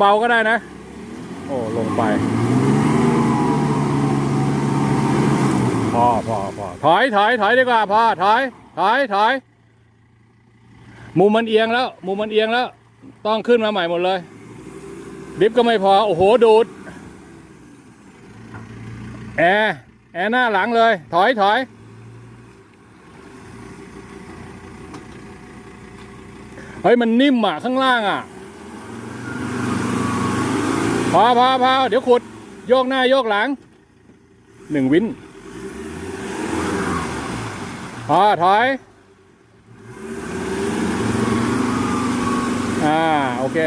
เบาๆก็ได้นะ โอ้ลงไป พอพอพอถอยถอยถอยดีกว่าพอถอยถอยถอยมุมมันเอียงแล้วมุมมันเอียงแล้ว ต้องขึ้นมาใหม่หมดเลยดิฟก็ไม่พอ โอ้โห ดูด แอร์แอร์หน้าหลังเลย ถอยถอยเฮ้ย มันนิ่มอะ ข้างล่างอะ พอพอพอเดี๋ยวขุด โยกหน้าโยกหลังหนึ่งวินพอถอย อ่า โอเค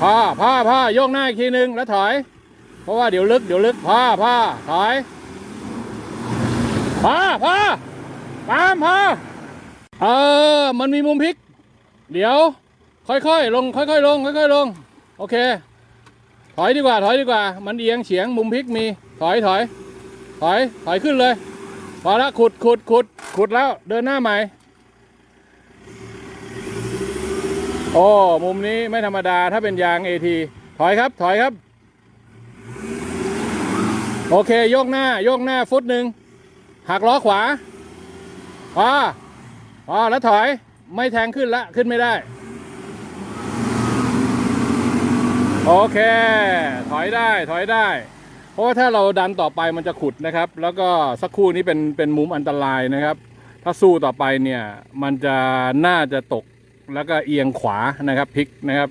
พอพอพอโยกหน้าอีกทีนึงแล้วถอย เพราะว่าเดี๋ยวลึกเดี๋ยวลึกพอพอถอยพอพอปามพอเออ มันมีมุมพลิก เดี๋ยว ค่อยๆ ลง ค่อยๆ ลง ค่อยๆ ลง โอเค ถอยดีกว่า ถอยดีกว่า มันเอียงเฉียงมุมพลิกมี ถอยถอย ถอย ถอยขึ้นเลย พอและขุดขุดขุดขุดแล้วเดินหน้าใหม่ โอ้มุมนี้ไม่ธรรมดาถ้าเป็นยาง AT ถอยครับ ถอยครับ โอเคโยกหน้าโยกหน้าฟุตหนึ่งหักล้อขวาพอพอแล้วถอยไม่แทงขึ้นละขึ้นไม่ได้ โอเค ถอยได้ถอยได้ เพราะว่าถ้าเราดันต่อไปมันจะขุดนะครับ แล้วก็สักครู่นี้เป็นเป็นมุมอันตรายนะครับ ถ้าสู้ต่อไปเนี่ยมันจะน่าจะตกแล้วก็เอียงขวานะครับพลิกนะครับ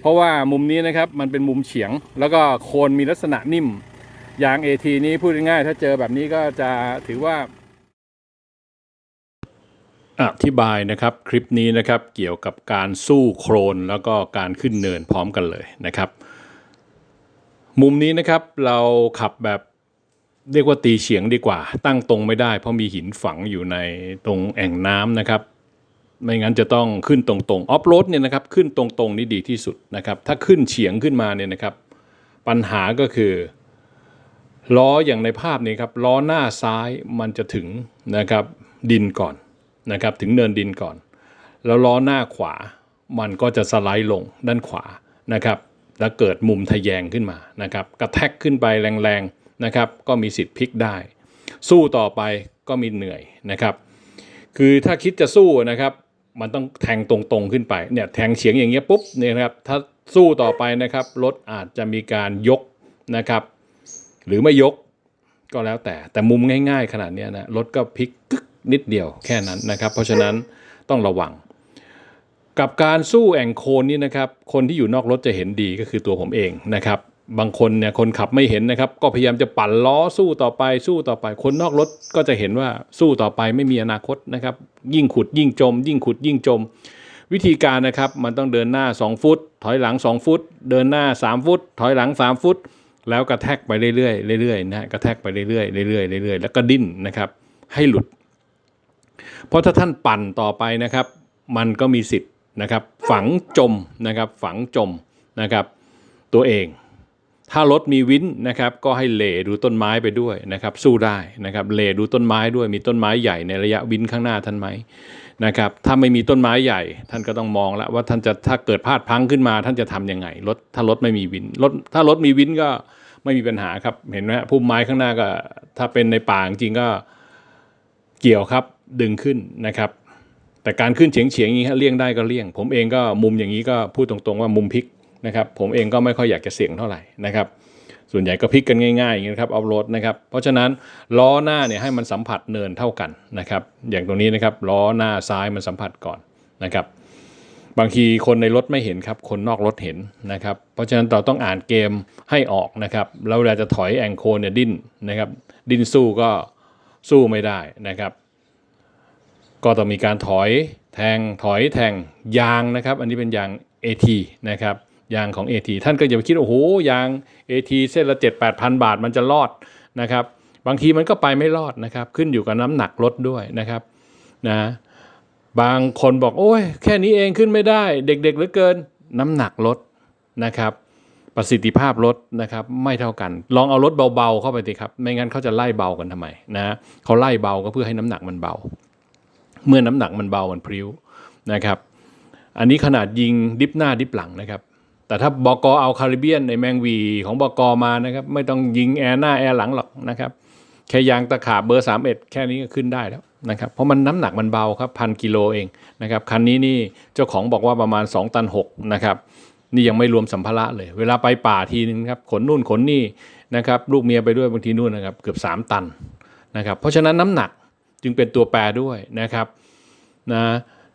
เพราะว่ามุมนี้นะครับมันเป็นมุมเฉียง แล้วก็โคนมีลักษณะนิ่มยาง AT นี้พูดง่ายๆถ้าเจอแบบนี้ก็จะถือว่า อธิบายนะครับคลิปนี้นะครับเกี่ยวกับการสู้โครนแล้วก็การขึ้นเนินพร้อมกันเลยนะครับ มุมนี้นะครับเราขับแบบเรียกว่าตีเฉียงดีกว่า ตั้งตรงไม่ได้ เพราะมีหินฝังอยู่ในตรงแอ่งน้ำนะครับ ไม่งั้นจะต้องขึ้นตรงๆออฟโรดเนี่ยนะครับขึ้นตรงๆนี่ดีที่สุดนะครับ ถ้าขึ้นเฉียงขึ้นมาเนี่ยนะครับ ปัญหาก็คือล้ออย่างในภาพนี้ครับล้อหน้าซ้ายมันจะถึงนะครับดินก่อน นะครับถึงเนินดินก่อน แล้วล้อหน้าขวามันก็จะสไลด์ลงด้านขวานะครับแล้วเกิดมุมทะแยงขึ้นมานะครับกระแทกขึ้นไปแรงๆนะครับก็มีสิทธิ์พลิกได้ สู้ต่อไปก็มีเหนื่อยนะครับคือถ้าคิดจะสู้นะครับมันต้องแทงตรงๆขึ้นไปเนี่ยแทงเฉียงอย่างเงี้ยปุ๊บเนี่ยนะครับถ้าสู้ต่อไปนะครับรถอาจจะมีการยกนะครับหรือไม่ยกก็แล้วแต่แต่มุมง่ายๆ ขนาดนี้นะรถก็พลิกกึก นิดเดียวแค่นั้นนะครับ เพราะฉะนั้นต้องระวัง กับการสู้แอ่งโคนนี่นะครับ คนที่อยู่นอกรถจะเห็นดีก็คือตัวผมเองนะครับ บางคนเนี่ยคนขับไม่เห็นนะครับ ก็พยายามจะปั่นล้อสู้ต่อไปสู้ต่อไป คนนอกรถก็จะเห็นว่าสู้ต่อไปไม่มีอนาคตนะครับ ยิ่งขุดยิ่งจม ยิ่งขุดยิ่งจม วิธีการนะครับมันต้องเดินหน้า 2 ฟุต ถอยหลัง 2 ฟุต เดินหน้า 3 ฟุต ถอยหลัง 3 ฟุตแล้วกระแทกไปเรื่อยๆเรื่อยๆนะฮะกระแทกไปเรื่อยๆเรื่อยๆเรื่อยๆแล้วก็ดิ้นนะครับ ให้หลุด เพราะถ้าท่านปั่นต่อไปนะครับ มันก็มีสิทธิ์นะครับฝังจมนะครับฝังจมนะครับตัวเอง ถ้ารถมีวินนะครับก็ให้เหลดูต้นไม้ไปด้วยนะครับสู้ได้นะครับเหลดูต้นไม้ด้วยมีต้นไม้ใหญ่ในระยะวินข้างหน้าท่านไหมนะครับถ้าไม่มีต้นไม้ใหญ่ ท่านก็ต้องมองแล้วว่าท่านจะถ้าเกิดพลาดพังขึ้นมา ท่านจะทำยังไงรถถ้ารถไม่มีวินรถถ้ารถมีวินก็ไม่มีปัญหาครับเห็นไหมพุ่มไม้ข้างหน้าก็ ถ้าเป็นในป่าจริงก็เกี่ยวครับดึงขึ้นนะครับ แต่การขึ้นเฉียงเฉียงอย่างนี้ฮะเลี่ยงได้ก็เลี่ยง ผมเองก็มุมอย่างนี้ก็พูดตรงๆว่ามุมพลิกนะครับ ผมเองก็ไม่ค่อยอยากจะเสี่ยงเท่าไหร่นะครับ ส่วนใหญ่ก็พลิกกันง่ายๆอย่างนี้ครับออฟโรดนะครับ เพราะฉะนั้นล้อหน้าเนี่ยให้มันสัมผัสเนินเท่ากันนะครับ อย่างตรงนี้นะครับล้อหน้าซ้ายมันสัมผัสก่อนนะครับ บางทีคนในรถไม่เห็นครับ คนนอกรถเห็นนะครับ เพราะฉะนั้นเราต้องอ่านเกมให้ออกนะครับ แล้วเวลาจะถอยแองโคนเนี่ยดิ้นนะครับ ดิ้นสู้ก็สู้ไม่ได้นะครับ ก็ต้องมีการถอยแทงถอยแทงยางนะครับ อันนี้เป็นยาง AT นะครับยางของ AT ท่านก็อย่าไปคิดโอ้โหยาง AT เส้นละ 7 8 0 0 0บาทมันจะรอดนะครับ บางทีมันก็ไปไม่รอดนะครับ ขึ้นอยู่กับน้ำหนักรถด้วยนะครับนะบางคนบอกโอ้ยแค่นี้เองขึ้นไม่ได้ เด็กๆเหลือเกิน น้ำหนักรถนะครับ ประสิทธิภาพรถนะครับไม่เท่ากัน ลองเอารถเบาๆเข้าไปสิครับ ไม่งั้นเขาจะไล่เบากันทำไมนะเขาไล่เบาก็เพื่อให้น้ำหนักมันเบา เมื่อน้ำหนักมันเบามันพริ้วนะครับ อันนี้ขนาดยิงดิฟหน้าดิฟหลังนะครับ แต่ถ้าบกเอาคาริเบียนในแมงวีของบกมานะครับ ไม่ต้องยิงแอร์หน้าแอร์หลังหรอกนะครับแค่ยางตะขาบเบอร์ 31 แค่นี้ก็ขึ้นได้แล้วนะครับ เพราะมันน้ำหนักมันเบาครับพันกิโลเองนะครับคันนี้นี่เจ้าของบอกว่าประมาณ 2 ตัน6นะครับนี่ยังไม่รวมสัมภาระเลย เวลาไปป่าทีนึงครับขนนู่นขนนี่นะครับลูกเมียไปด้วยบางทีนู่นนะครับเกือบ 3 ตันนะครับเพราะฉะนั้นน้ำหนัก จึงเป็นตัวแปรด้วยนะครับนะ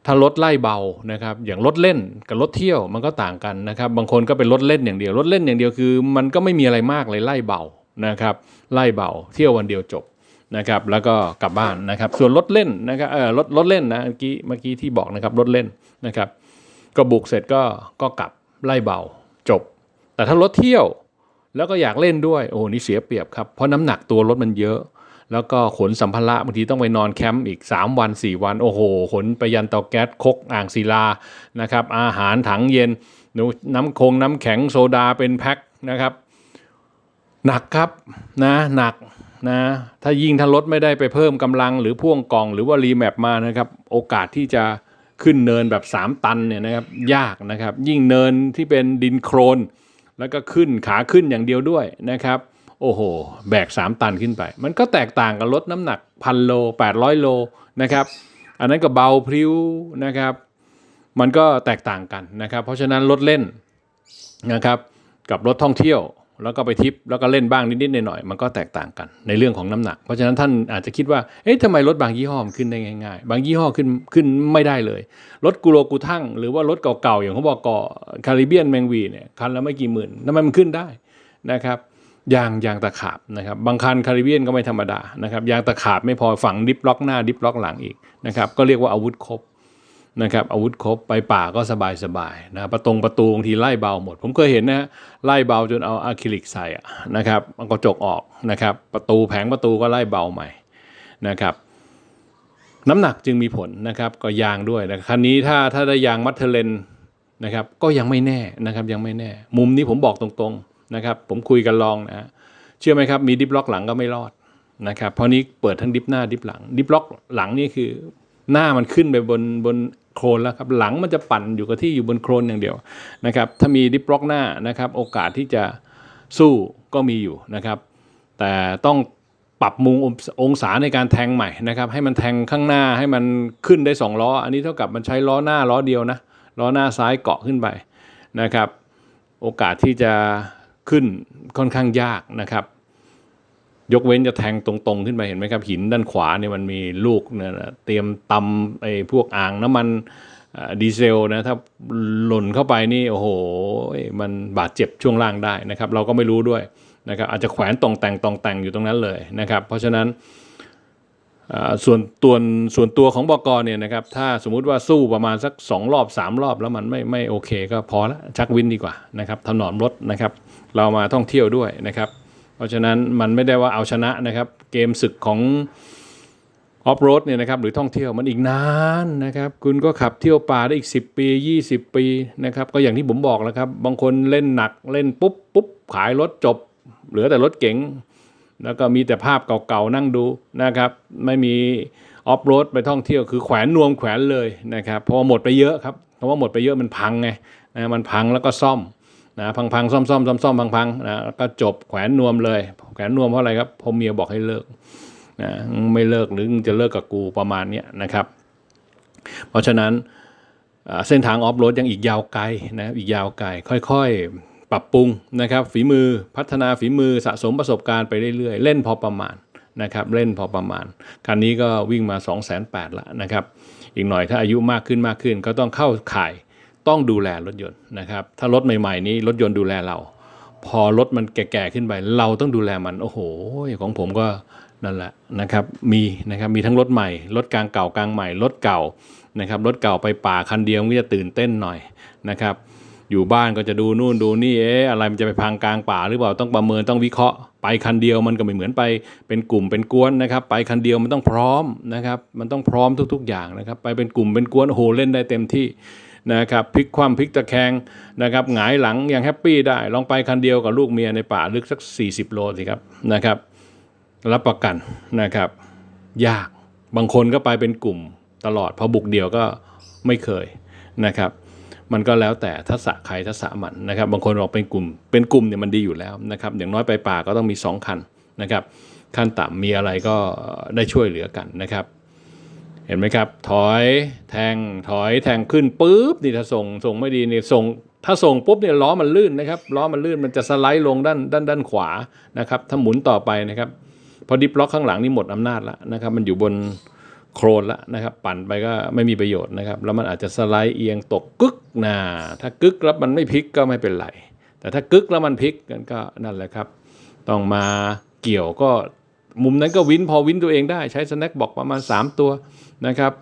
ถ้ารถไล่เบานะครับอย่างรถเล่นกับรถเที่ยวมันก็ต่างกันนะครับบางคนก็เป็นรถเล่นอย่างเดียวรถเล่นอย่างเดียวคือ มันก็ไม่มีอะไรมากเลยไล่เบานะครับไล่เบาเที่ยววันเดียวจบนะครับแล้วก็กลับบ้านนะครับส่วนรถเล่นนะครับเออรถรถเล่นนะเมื่อกี้เมื่อกี้ที่บอกนะครับรถเล่นนะครับก็บุกเสร็จก็ก็กลับไล่เบาจบ แต่ถ้ารถเที่ยวแล้วก็อยากเล่นด้วยโอ้นี่เสียเปรียบครับเพราะน้ำหนักตัวรถมันเยอะ แล้วก็ขนสัมภาระบางทีต้องไปนอนแคมป์อีก 3 วัน 4 วัน โอ้โห ขนไปยันเตาแก๊สคกอ่างศิลานะครับอาหารถังเย็นน,น้ำคงน้ำแข็งโซดาเป็นแพ็คนะครับ หนักครับนะหนักนะถ้ายิ่งถ้ารถไม่ได้ไปเพิ่มกำลังหรือพ่วงกล่องหรือว่ารีแมปมานะครับโอกาสที่จะขึ้นเนินแบบ 3 ตันเนี่ยนะครับยากนะครับ ยิ่งเนินที่เป็นดินโครน แล้วก็ขึ้นขาขึ้นอย่างเดียวด้วยนะครับ โอ้โห แบก 3 ตันขึ้นไป มันก็แตกต่างกับรถน้ำหนักพันโล 800 โลนะครับ อันนั้นก็เบาพริ้วนะครับ มันก็แตกต่างกันนะครับ เพราะฉะนั้นรถเล่นนะครับกับรถท่องเที่ยวแล้วก็ไปทิปแล้วก็เล่นบ้างนิดๆหน่อยๆมันก็แตกต่างกันในเรื่องของน้ำหนัก เพราะฉะนั้นท่านอาจจะคิดว่าเอ๊ะทำไมรถบางยี่ห้อมันขึ้นได้ง่ายๆ บางยี่ห้อขึ้นขึ้นไม่ได้เลย รถกูโรกูทั่งหรือว่ารถเก่าๆอย่างเขาบอกก่อคาริเบียนแมงวีเนี่ยคันละไม่กี่หมื่นทำไมมันขึ้นได้นะครับ ยางยางตะขาบนะครับบางคันคาริเบียนก็ไม่ธรรมดานะครับยางตะขาบไม่พอฝังดิฟล็อกหน้าดิฟล็อกหลังอีกนะครับก็เรียกว่าอาวุธครบนะครับอาวุธครบไปป่าก็สบายสบายนะประตงประตูบางทีไล่เบาหมด ผมเคยเห็นนะฮะไล่เบาจนเอาอะคริลิกใส่นะครับมันกระจกออกนะครับประตูแผงประตูก็ไล่เบาใหม่นะครับน้ำหนักจึงมีผลนะครับก็ยางด้วยนะคันนี้ถ้าถ้าได้ยางมัทเทเลนนะครับก็ยังไม่แน่นะครับยังไม่แน่ มุมนี้ผมบอกตรงๆ นะครับผมคุยกันลองนะเชื่อไหมครับมีดิฟล็อกหลังก็ไม่รอดนะครับเพราะนี้เปิดทั้งดิฟหน้าดิฟหลัง ดิฟล็อกหลังนี่คือหน้ามันขึ้นไปบนบนโครนแล้วครับหลังมันจะปั่นอยู่กับที่อยู่บนโครนอย่างเดียวนะครับถ้ามีดิฟล็อกหน้านะครับโอกาสที่จะสู้ก็มีอยู่นะครับแต่ต้องปรับมุมองศาในการแทงใหม่นะครับให้มันแทงข้างหน้าให้มันขึ้นได้ 2 ล้อ อันนี้เท่ากับมันใช้ล้อหน้าล้อเดียวนะล้อหน้าซ้ายเกาะขึ้นไปนะครับ โอกาสที่จะ ขึ้นค่อนข้างยากนะครับ ยกเว้นจะแทงตรงๆ ขึ้นไปเห็นไหมครับ หินด้านขวาเนี่ยมันมีลูกเนี่ยนะเตรียมตำไอ้พวกอ่างน้ำมันดีเซลนะถ้าหล่นเข้าไปนี่โอ้โหมันบาดเจ็บช่วงล่างได้นะครับ เราก็ไม่รู้ด้วยนะครับอาจจะแขวนตรงแต่งตรงแต่งอยู่ตรงนั้นเลยนะครับ เพราะฉะนั้น ส่วนตัวส่วนตัวของบกรเนี่ยนะครับถ้าสมมุติว่าสู้ประมาณสัก 2 รอบ 3 รอบแล้วมันไม่ไม่โอเค ก็พอละชักวินดีกว่านะครับถนอมรถนะครับ เรามาท่องเที่ยวด้วยนะครับ เพราะฉะนั้นมันไม่ได้ว่าเอาชนะนะครับ เกมศึกของออฟโรดเนี่ยนะครับหรือท่องเที่ยวมันอีกนานนะครับคุณก็ขับเที่ยวป่าได้อีก 10 ปี 20 ปีนะครับก็อย่างที่ผมบอกแล้วครับ บางคนเล่นหนักเล่นปุ๊บปุ๊บขายรถจบ เหลือแต่รถเก๋ง แล้วก็มีแต่ภาพเก่าๆนั่งดูนะครับ ไม่มีออฟโรดไปท่องเที่ยวคือแขวนนวมแขวนเลยนะครับเพราะว่าหมดไปเยอะครับเพราะว่าหมดไปเยอะมันพังไงนะมันพังแล้วก็ซ่อมนะพังพังซ่อมซ่อมซ่อมซ่อมพังพังนะแล้วก็จบแขวนนวมเลย แขวนนวมเพราะอะไรครับพราะเมียบอกให้เลิกนะไม่เลิกหรือจะเลิกกับกูประมาณนี้นะครับ เพราะฉะนั้นเส้นทางออฟโรดยังอีกยาวไกลนะอีกยาวไกลค่อยๆ ปรับปรุงนะครับฝีมือพัฒนาฝีมือสะสมประสบการณ์ไปเรื่อยๆ เล่นพอประมาณนะครับเล่นพอประมาณ คันนี้ก็วิ่งมา 2 8 0 0 0 0ละนะครับอีกหน่อยถ้าอายุมากขึ้นมากขึ้น ก็ต้องเข้าข่ายต้องดูแลรถยนต์นะครับถ้ารถใหม่ๆนี้รถยนต์ดูแลเรา พอรถมันแก่ๆขึ้นไป เราต้องดูแลมันโอ้โหของผมก็นั่นแหละนะครับมีนะครับมีทั้งรถใหม่รถกลางเก่ากลางใหม่รถเก่านะครับรถเก่าไปป่าคันเดียวก็จะตื่นเต้นหน่อยนะครับ อยู่บ้านก็จะดูนู่นดูนี่เอ๊ะอะไรมันจะไปพังกลางป่า หรือเปล่าต้องประเมินต้องวิเคราะห์ ไปคันเดียวมันก็ไม่เหมือนไปเป็นกลุ่มเป็นกวนนะครับ ไปคันเดียวมันต้องพร้อมนะครับ มันต้องพร้อมทุก ๆ อย่างนะครับ ไปเป็นกลุ่มเป็นกวนโอ้โหเล่นได้เต็มที่นะครับพลิกคว่ำพลิกตะแคงนะครับหงายหลังยังแฮปปี้ได้ ลองไปคันเดียวกับลูกเมียในป่าลึกสัก 40 โลสิครับนะครับรับประกันนะครับ ยากบางคนก็ไปเป็นกลุ่มตลอดพอบุกเดียวก็ไม่เคยนะครับ มันก็แล้วแต่ทักษะใครทักษะมันนะครับบางคนบอกเป็นกลุ่ม เป็นกลุ่มเนี่ยมันดีอยู่แล้วนะครับอย่างน้อยไปป่าก็ต้องมี 2 คันนะครับขั้นต่ำมีอะไรก็ได้ช่วยเหลือกันนะครับ เห็นไหมครับ ถอยแทงถอยแทงขึ้นปุ๊บนี่ถ้าส่งส่งไม่ดีนี่ส่งถ้าส่งปุ๊บเนี่ยล้อมันลื่นนะครับล้อมันลื่นมันจะสไลด์ลงด้านด้านด้านขวานะครับถ้าหมุนต่อไปนะครับ พอดิฟล็อกข้างหลังนี่หมดอำนาจแล้วนะครับมันอยู่บน โครนล้วนะครับ ปั่นไปก็ไม่มีประโยชน์นะครับ แล้วมันอาจจะสไลด์เอียงตกกึกนาถ้ากึกแล้วมันไม่พลิกก็ไม่เป็นไร แต่ถ้ากึกแล้วมันพลิกกันก็นั่นแหละครับ ต้องมาเกี่ยวก็มุมนั้นก็วินพอวินตัวเองได้ใช้สแน็คบอกประมาณ 3 ตัวนะครับ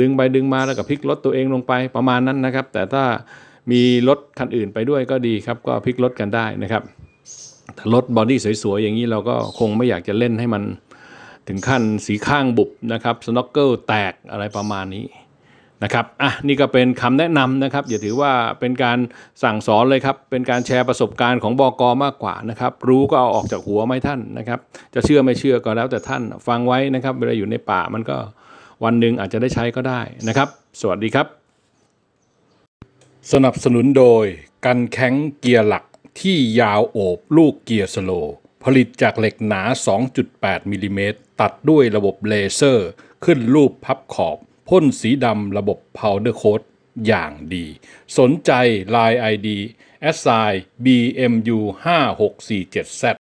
ดึงไปดึงมาแล้วก็พลิกรถตัวเองลงไปประมาณนั้นนะครับ แต่ถ้ามีรถคันอื่นไปด้วยก็ดีครับ ก็พลิกรถกันได้นะครับแต่รถบอดี้สวยๆอย่างนี้เราก็คงไม่อยากจะเล่นให้มัน ถึงขั้นสีข้างบุบนะครับสโนว์เกิลแตกอะไรประมาณนี้นะครับ อะ นี่ก็เป็นคำแนะนำนะครับ อย่าถือว่าเป็นการสั่งสอนเลยครับ เป็นการแชร์ประสบการณ์ของบอกมากกว่านะครับ รู้ก็เอาออกจากหัวไหมท่านนะครับ จะเชื่อไม่เชื่อก็แล้วแต่ท่าน ฟังไว้นะครับ เวลาอยู่ในป่ามันก็วันหนึ่งอาจจะได้ใช้ก็ได้นะครับ สวัสดีครับ สนับสนุนโดย กันแข็งเกียร์หลักที่ยาวโอบลูกเกียร์สโลว์ ผลิตจากเหล็กหนา 2.8มิลลิเมตรตัดด้วยระบบเลเซอร์ ขึ้นรูปพับขอบ พ่นสีดำระบบ Powder Coat อย่างดี สนใจ Line ID s i BMU 5647Z